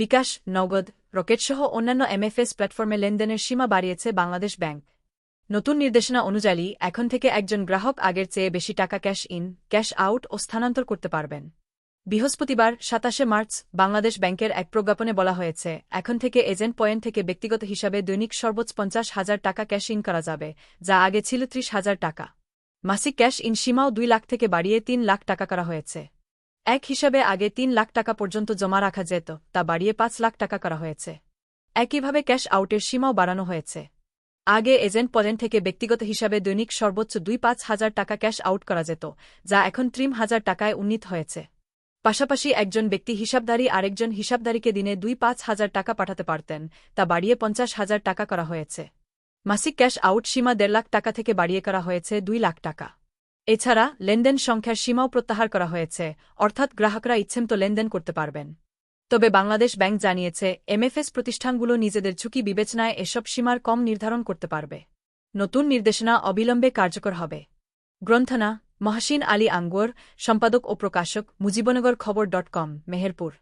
বিকাশ, নগদ, রকেটসহ অন্যান্য এমএফএস প্ল্যাটফর্মে লেনদেনের সীমা বাড়িয়েছে বাংলাদেশ ব্যাংক। নতুন নির্দেশনা অনুযায়ী, এখন থেকে একজন গ্রাহক আগের চেয়ে বেশি টাকা ক্যাশ ইন, ক্যাশ আউট ও স্থানান্তর করতে পারবেন। বৃহস্পতিবার, সাতাশে মার্চ, বাংলাদেশ ব্যাংকের এক প্রজ্ঞাপনে বলা হয়েছে, এখন থেকে এজেন্ট পয়েন্ট থেকে ব্যক্তিগত হিসাবে দৈনিক সর্বোচ্চ পঞ্চাশ হাজার টাকা ক্যাশ ইন করা যাবে, যা আগে ছিল ত্রিশ হাজার টাকা। মাসিক ক্যাশ ইন সীমাও দুই লাখ থেকে বাড়িয়ে তিন লাখ টাকা করা হয়েছে। এক হিসাবে আগে তিন লাখ টাকা পর্যন্ত জমা রাখা যেত, তা বাড়িয়ে পাঁচ লাখ টাকা করা হয়েছে। একইভাবে ক্যাশ আউটের সীমাও বাড়ানো হয়েছে। আগে এজেন্ট পয়েন্ট থেকে ব্যক্তিগত হিসাবে দৈনিক সর্বোচ্চ দুই পাঁচ হাজার টাকা ক্যাশ আউট করা যেত, যা এখন ত্রিম হাজার টাকায় উন্নীত হয়েছে। পাশাপাশি একজন ব্যক্তি হিসাবধারী আরেকজন হিসাবধারীকে দিনে দুই পাঁচ হাজার টাকা পাঠাতে পারতেন, তা বাড়িয়ে পঞ্চাশ হাজার টাকা করা হয়েছে। মাসিক ক্যাশ আউট সীমা দেড় লাখ টাকা থেকে বাড়িয়ে করা হয়েছে দুই লাখ টাকা। এছাড়া লেনদেন সংখ্যার সীমাও প্রত্যাহার করা হয়েছে, অর্থাৎ গ্রাহকরা ইচ্ছেমতো লেনদেন করতে পারবেন। তবে বাংলাদেশ ব্যাংক জানিয়েছে, এমএফএস প্রতিষ্ঠানগুলো নিজেদের ঝুঁকি বিবেচনায় এসব সীমার কম নির্ধারণ করতে পারবে। নতুন নির্দেশনা অবিলম্বে কার্যকর হবে। গ্রন্থনা, মহাসিন আলী আঙ্গুর, সম্পাদক ও প্রকাশক, মুজিবনগর খবর ডট কম, মেহেরপুর।